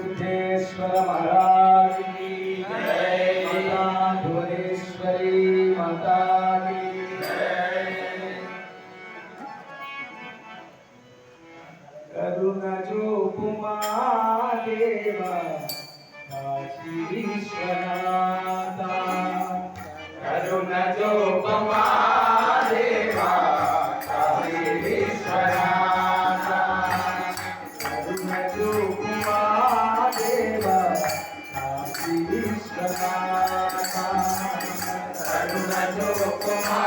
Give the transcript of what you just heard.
सिद्धेश्वर महाराज की जय माता भुवनेश्वरी माता की करुण जो उपमा देवा काशीश्वरा oh